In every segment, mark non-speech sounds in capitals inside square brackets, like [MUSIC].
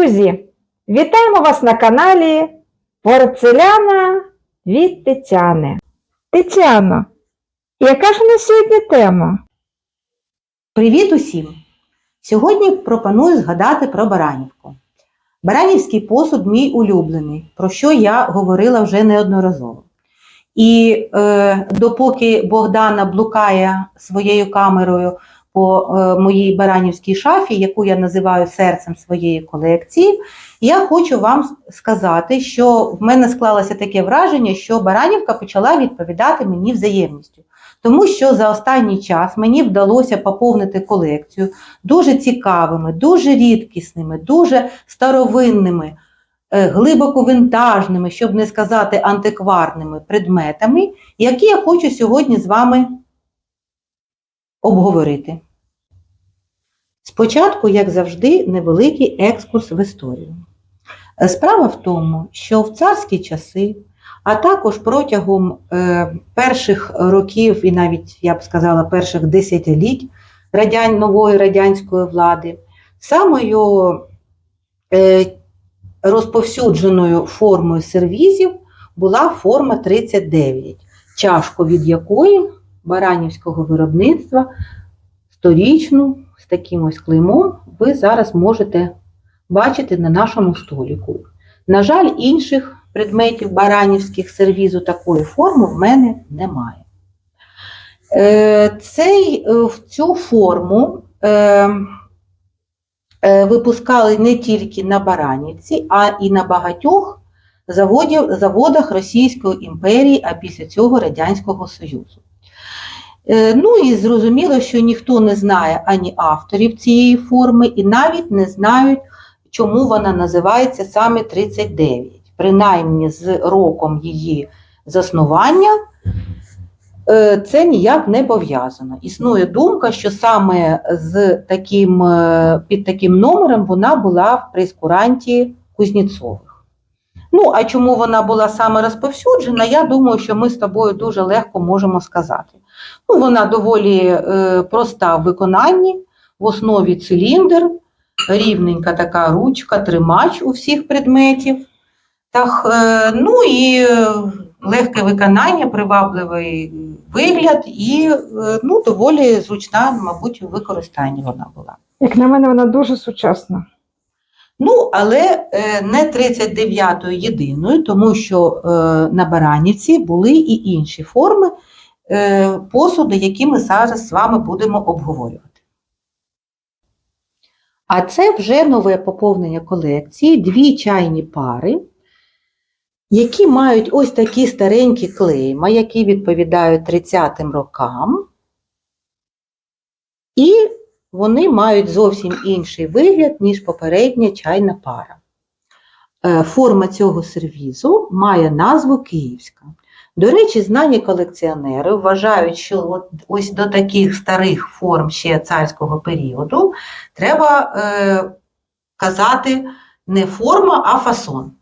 Друзі, вітаємо вас на каналі Порцеляна від Тетяни. Тетяно, яка ж у нас сьогодні тема? Привіт усім! Сьогодні пропоную згадати про Баранівку. Баранівський посуд мій улюблений, про що я говорила вже неодноразово. І е, допоки Богдана блукає своєю камерою по е, моїй баранівській шафі, яку я називаю серцем своєї колекції, я хочу вам сказати, що в мене склалося таке враження, що Баранівка почала відповідати мені взаємністю. Тому що за останній час мені вдалося поповнити колекцію дуже цікавими, дуже рідкісними, дуже старовинними, е, глибоко винтажними, щоб не сказати антикварними предметами, які я хочу сьогодні з вами обговорити. Спочатку, як завжди, невеликий екскурс в історію. Справа в тому, що в царські часи, а також протягом е, перших років, і навіть я б сказала, перших десятиліть радян, нової радянської влади, самою е, розповсюдженою формою сервізів була форма 39, чашку від якої баранівського виробництва сторічну з таким ось клеймом ви зараз можете бачити на нашому століку. На жаль, інших предметів баранівських сервізу такої форми в мене немає. Е, Цей, е, в цю форму е, випускали не тільки на Баранівці, а і на багатьох заводів, заводах Російської імперії, а після цього Радянського Союзу. Е, Ну і зрозуміло, що ніхто не знає ані авторів цієї форми, і навіть не знають, чому вона називається саме 39. Принаймні з роком її заснування е, це ніяк не пов'язано. Існує думка, що саме з таким, е, під таким номером вона була в прейскуранті Кузнєцових. Ну, а чому вона була саме розповсюджена, я думаю, що ми з тобою дуже легко можемо сказати. Ну, вона доволі е, проста в виконанні, в основі циліндр, рівненька така ручка, тримач у всіх предметів. Так, е, ну і легке виконання, привабливий вигляд і е, ну, доволі зручна, мабуть, у використанні вона була. Як на мене, вона дуже сучасна. Ну, але е, не 39-ю єдиною, тому що е, на Баранівці були і інші форми е, посуду, які ми зараз з вами будемо обговорювати. А це вже нове поповнення колекції, дві чайні пари, які мають ось такі старенькі клейма, які відповідають 30-м рокам. І вони мають зовсім інший вигляд, ніж попередня чайна пара. Е, Форма цього сервізу має назву Київська. До речі, знані колекціонери вважають, що от ось до таких старих форм ще царського періоду треба е, казати не форма, а фасон.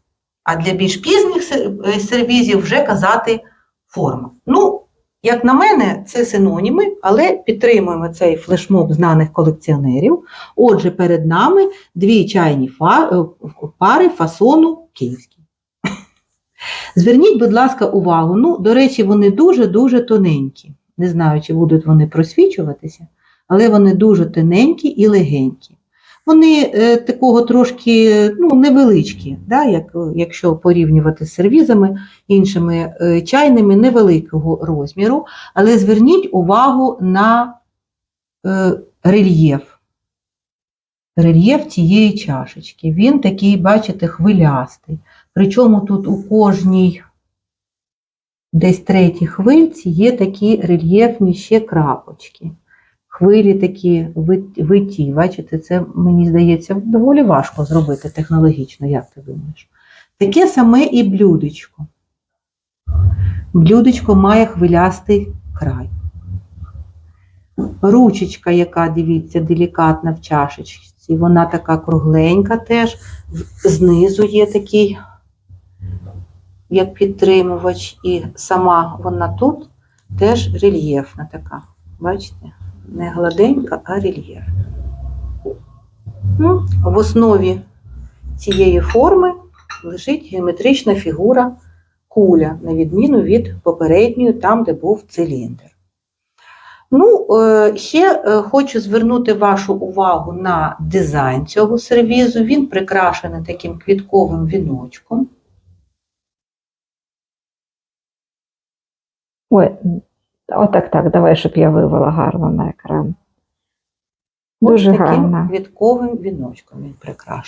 А для більш пізніх е, сервізів вже казати форма. Ну, як на мене, це синоніми, але підтримуємо цей флешмоб знаних колекціонерів. Отже, перед нами дві чайні е, пари фасону київський. [LAUGHS] Зверніть, будь ласка, увагу. Ну, до речі, вони дуже-дуже тоненькі. Не знаю, чи будуть вони просвічуватися, але вони дуже тоненькі і легенькі. Вони е, такого трошки ну, невеличкі, да, як, якщо порівнювати з сервізами іншими е, чайними невеликого розміру, але зверніть увагу на е, рельєф. Рельєф цієї чашечки. Він такий, бачите, хвилястий. Причому тут у кожній десь третій хвильці є такі рельєфні ще крапочки. Хвилі такі вит- виті. Бачите, це, мені здається, доволі важко зробити технологічно, як ти думаєш? Таке саме і блюдечко. Блюдечко має хвилястий край. Ручечка, яка, дивіться, делікатна в чашечці, вона така кругленька теж. Знизу є такий, як підтримувач, і сама вона тут теж рельєфна така. Бачите? Не гладенька, а рельєфна. Ну, в основі цієї форми лежить геометрична фігура куля, на відміну від попередньої, там, де був циліндр. Ну, е, ще е, хочу звернути вашу увагу на дизайн цього сервізу. Він прикрашений таким квітковим віночком. Ой, отак, так, давай, щоб я вивела гарно на екран. Дуже Ось таким гарно. квітковим віночком він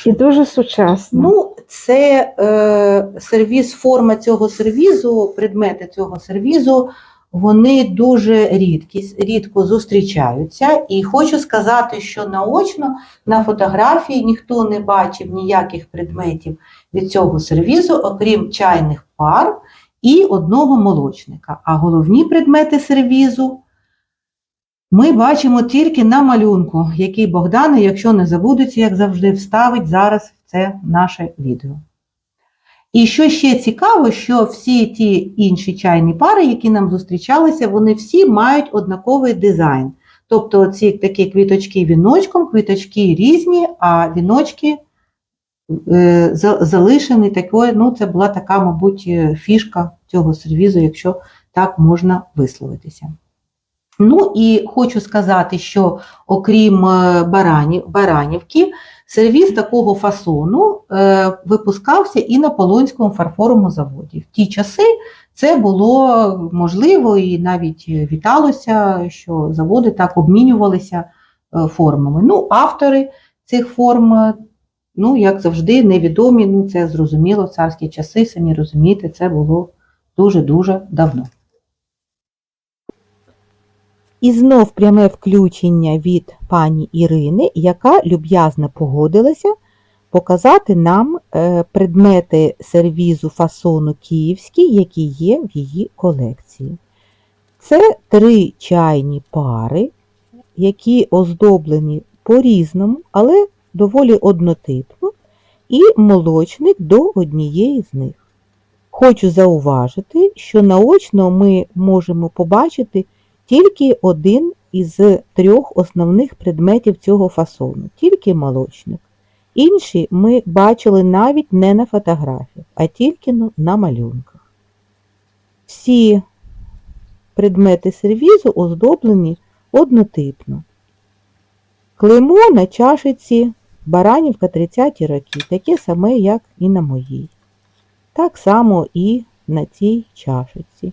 І дуже сучасно. Ну, це е, сервіз, форма цього сервізу, предмети цього сервізу, вони дуже рідкі, рідко зустрічаються. І хочу сказати, що наочно на фотографії ніхто не бачив ніяких предметів від цього сервізу, окрім чайних пар і одного молочника. А головні предмети сервізу ми бачимо тільки на малюнку, який Богдана, якщо не забудеться, як завжди, вставить зараз в це наше відео. І що ще цікаво, що всі ті інші чайні пари, які нам зустрічалися, вони всі мають однаковий дизайн. Тобто ці такі квіточки віночком, квіточки різні, а віночки е, за- залишені такою, ну це була така, мабуть, е, фішка цього сервізу, якщо так можна висловитися. Ну і хочу сказати, що окрім е, баранів, баранівки, сервіз такого фасону е, випускався і на Полонському фарфоровому заводі. В ті часи це було можливо і навіть віталося, що заводи так обмінювалися формами. Ну, автори цих форм, ну, як завжди, невідомі. Ну, це зрозуміло, царські часи, самі розумієте, це було дуже-дуже давно. І знов пряме включення від пані Ірини, яка люб'язно погодилася показати нам е, предмети сервізу фасону київський, які є в її колекції. Це три чайні пари, які оздоблені по-різному, але доволі однотипно, і молочник до однієї з них. Хочу зауважити, що наочно ми можемо побачити тільки один із трьох основних предметів цього фасону, тільки молочник. Інші ми бачили навіть не на фотографіях, а тільки ну, на малюнках. Всі предмети сервізу оздоблені однотипно. Клеймо на чашиці Баранівка 30-ті роки, таке саме, як і на моїй. Так само і на цій чашиці.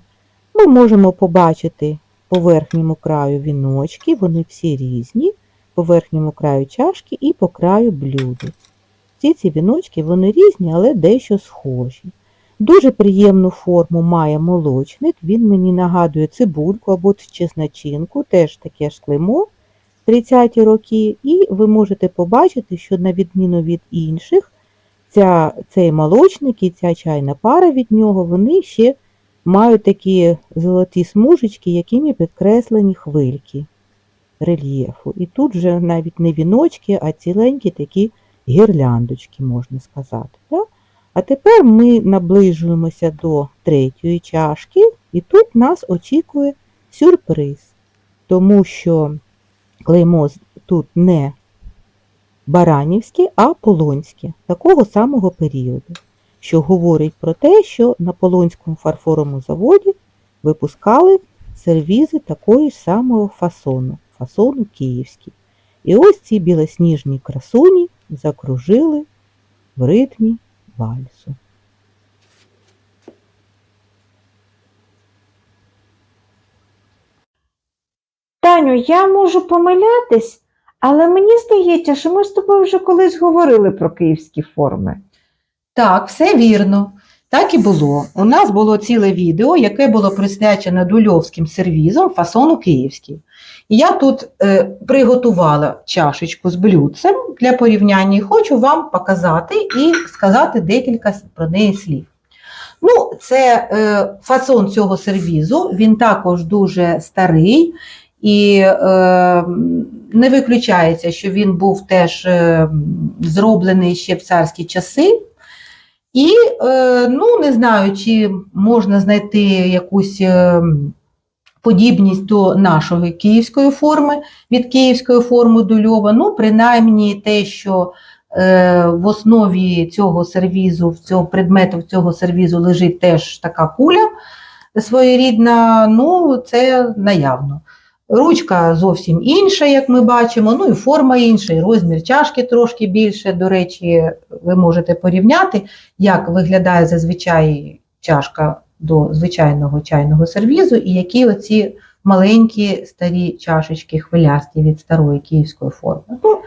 Ми можемо побачити по верхньому краю віночки, вони всі різні, по верхньому краю чашки і по краю блюда. Всі ці віночки вони різні, але дещо схожі. Дуже приємну форму має молочник, він мені нагадує цибульку або чесночинку, теж таке ж клеймо 30-ті роки, і ви можете побачити, що на відміну від інших, ця, цей молочник і ця чайна пара від нього, вони ще мають такі золоті смужечки, якими підкреслені хвильки рельєфу. І тут вже навіть не віночки, а ціленькі такі гірляндочки, можна сказати. Да? А тепер ми наближуємося до третьої чашки, і тут нас очікує сюрприз, тому що клеймо тут не баранівське, а полонське, такого самого періоду що говорить про те, що на Полонському фарфоровому заводі випускали сервізи такої ж самого фасону, фасону київський. І ось ці білосніжні красуні закружили в ритмі вальсу. Таню, я можу помилятись, але мені здається, що ми з тобою вже колись говорили про київські форми. Так, все вірно. Так і було. У нас було ціле відео, яке було присвячено дульовським сервізом фасону київський. І я тут е, приготувала чашечку з блюдцем для порівняння і хочу вам показати і сказати декілька про неї слів. Ну, це е, фасон цього сервізу, він також дуже старий і е, не виключається, що він був теж е, зроблений ще в царські часи. І е, ну, не знаю, чи можна знайти якусь е, подібність до нашої київської форми від київської форми дульова. Ну, принаймні те, що Е, В основі цього сервізу, цього предмету, цього сервізу лежить теж така куля своєрідна, ну це наявно. Ручка зовсім інша, як ми бачимо, ну і форма інша, і розмір чашки трошки більше. До речі, ви можете порівняти, як виглядає зазвичай чашка до звичайного чайного сервізу, і які оці маленькі старі чашечки хвилясті від старої київської форми. Ну,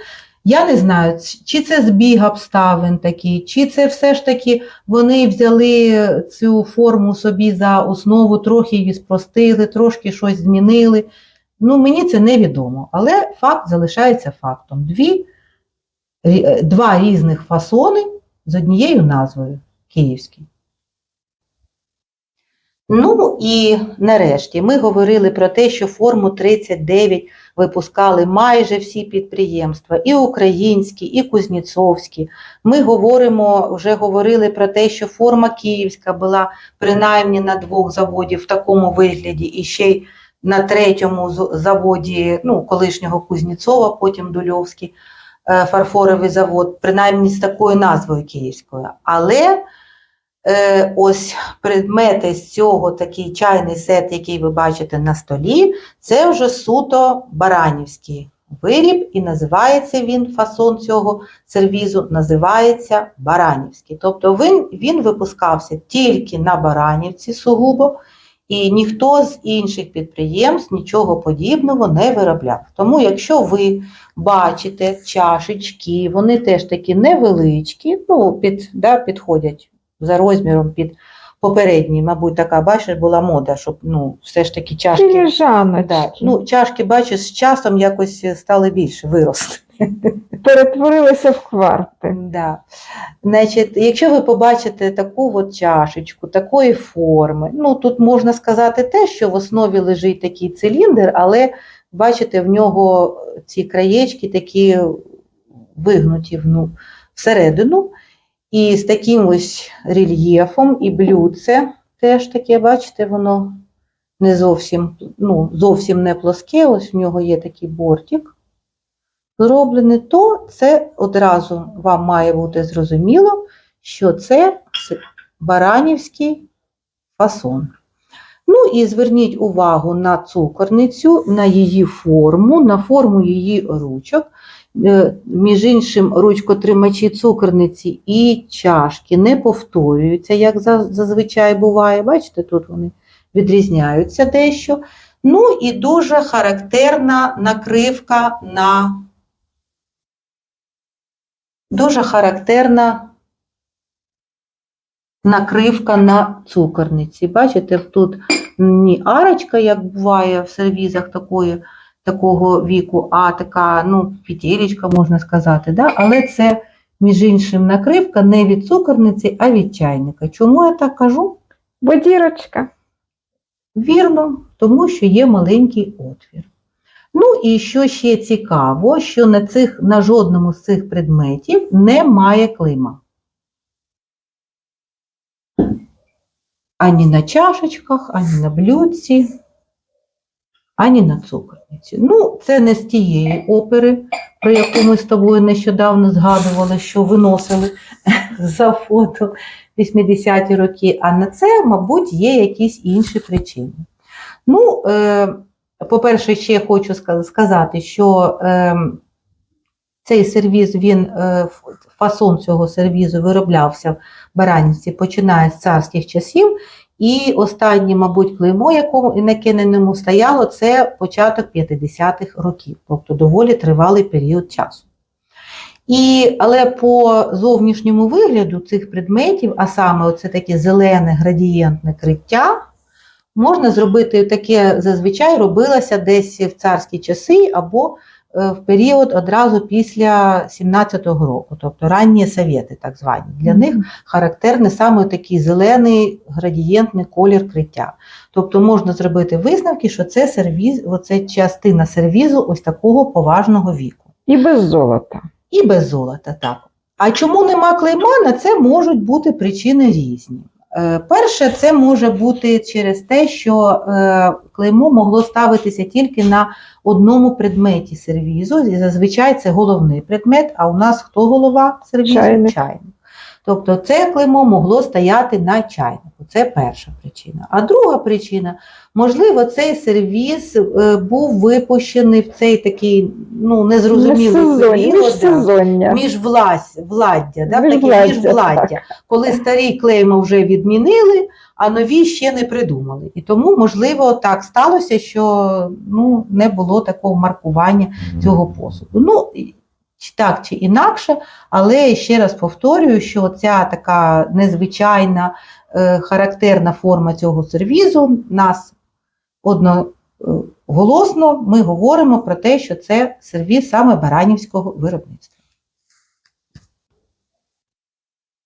я не знаю, чи це збіг обставин такий, чи це все ж таки вони взяли цю форму собі за основу, трохи її спростили, трошки щось змінили. Ну, мені це невідомо, але факт залишається фактом. Дві, е, два різних фасони з однією назвою київський. Ну і нарешті ми говорили про те, що форму 39 випускали майже всі підприємства, і українські, і кузнєцовські. Ми говоримо, вже говорили про те, що форма київська була принаймні на двох заводів в такому вигляді, і ще й на третьому заводі, ну, колишнього Кузнєцова, потім Дульовський е, фарфоровий завод, принаймні з такою назвою київською. Але е, ось предмети з цього, такий чайний сет, який ви бачите на столі, це вже суто баранівський виріб, і називається він фасон цього сервізу, називається баранівський. Тобто він, він випускався тільки на баранівці сугубо, і ніхто з інших підприємств нічого подібного не виробляв. Тому, якщо ви бачите чашечки, вони теж такі невеличкі, ну, під, да, підходять за розміром під попередній, мабуть, така, бачиш, була мода, щоб ну, все ж таки чашки. Да. Ну, чашки, бачиш, з часом якось стали більше, виросли. [LAUGHS] Перетворилися в кварти. Да. Значить, якщо ви побачите таку от чашечку, такої форми, ну тут можна сказати те, що в основі лежить такий циліндр, але бачите, в нього ці краєчки такі вигнуті вну- всередину, і з таким ось рельєфом, і блюдце теж таке, бачите, воно не зовсім, ну, зовсім не плоске, ось в нього є такий бортик зроблене, то це одразу вам має бути зрозуміло, що це баранівський фасон. Ну і зверніть увагу на цукорницю, на її форму, на форму її ручок. Е, Між іншим, ручкотримачі цукорниці і чашки не повторюються, як зазвичай буває. Бачите, тут вони відрізняються дещо. Ну і дуже характерна накривка на дуже характерна накривка на цукорниці. Бачите, тут не арочка, як буває в сервізах такої, такого віку, а така ну, петелечка, можна сказати. Да? Але це, між іншим, накривка не від цукорниці, а від чайника. Чому я так кажу? Бо дірочка. Вірно, тому що є маленький отвір. Ну і що ще цікаво, що на, цих, на жодному з цих предметів немає клейма. Ані на чашечках, ані на блюдці, ані на цукорниці. Ну, це не з тієї опери, про яку ми з тобою нещодавно згадували, що виносили [LAUGHS] за фото 80-ті роки, а на це, мабуть, є якісь інші причини. Ну, е, по-перше, ще хочу сказати, що е, цей сервіз, він, е, фасон цього сервізу вироблявся в Баранівці, починає з царських часів, і останнє, мабуть, клеймо, якому, на яке на ньому стояло, це початок 50-х років, тобто доволі тривалий період часу. І, але по зовнішньому вигляду цих предметів, а саме оце таке зелене градієнтне криття, можна зробити таке зазвичай робилося десь в царські часи або в період одразу після 17-го року, тобто ранні совєти, так звані. Для них характерний саме такий зелений градієнтний колір криття. Тобто можна зробити висновки, що це сервіз, оце частина сервізу ось такого поважного віку. І без золота. І без золота, так. А чому нема клейма, на це можуть бути причини різні. Е, Перше, це може бути через те, що е, клеймо могло ставитися тільки на одному предметі сервізу. І зазвичай це головний предмет, а у нас хто голова сервізу? Чайник. Чайник. Тобто це клеймо могло стояти на чайнику. Це перша причина. А друга причина, можливо, цей сервіз е, був випущений в цей такий ну, незрозумілий період. да. міжсезоння. Міжвлась, владдя, да, Міжвладдя, таке міжвладдя, так. коли старі клейми вже відмінили, а нові ще не придумали. І тому, можливо, так сталося, що ну, не було такого маркування цього посуду. Ну, чи так чи інакше, але ще раз повторюю, що ця така незвичайна е, характерна форма цього сервізу нас одноголосно ми говоримо про те, що це сервіз саме баранівського виробництва.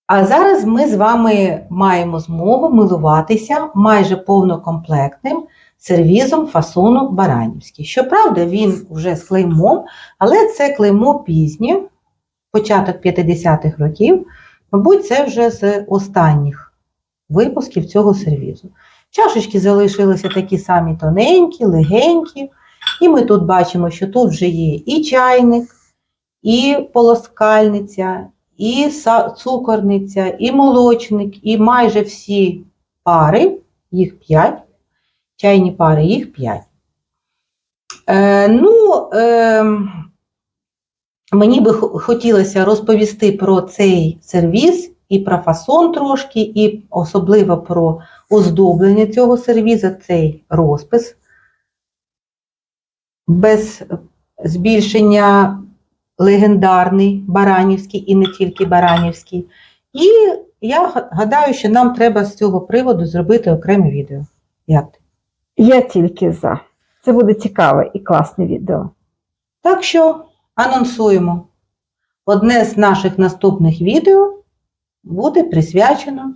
А зараз ми з вами маємо змогу милуватися майже повнокомплектним сервізом фасону Баранівський. Щоправда, він вже з клеймом, але це клеймо пізнє, початок 50-х років. Мабуть, це вже з останніх випусків цього сервізу. Чашечки залишилися такі самі тоненькі, легенькі. І ми тут бачимо, що тут вже є і чайник, і полоскальниця, і цукорниця, і молочник, і майже всі пари, їх 5, чайні пари, їх 5. Е, ну, е, мені би хотілося розповісти про цей сервіз і про фасон трошки, і особливо про оздоблення цього сервіза, цей розпис. Без збільшення легендарний Баранівський і не тільки Баранівський. І я гадаю, що нам треба з цього приводу зробити окреме відео. Як? Я тільки за. Це буде цікаве і класне відео. Так що анонсуємо. Одне з наших наступних відео буде присвячено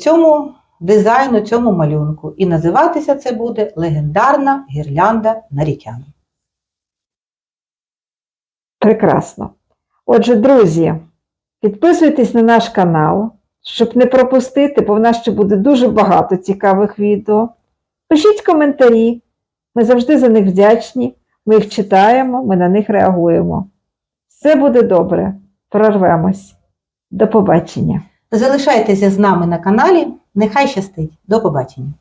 цьому дизайну, цьому малюнку. І називатися це буде Легендарна гірлянда нарікяна. Прекрасно. Отже, друзі, підписуйтесь на наш канал, щоб не пропустити, бо в нас ще буде дуже багато цікавих відео. Пишіть коментарі, ми завжди за них вдячні, ми їх читаємо, ми на них реагуємо. Все буде добре, прорвемось. До побачення. Залишайтеся з нами на каналі. Нехай щастить. До побачення!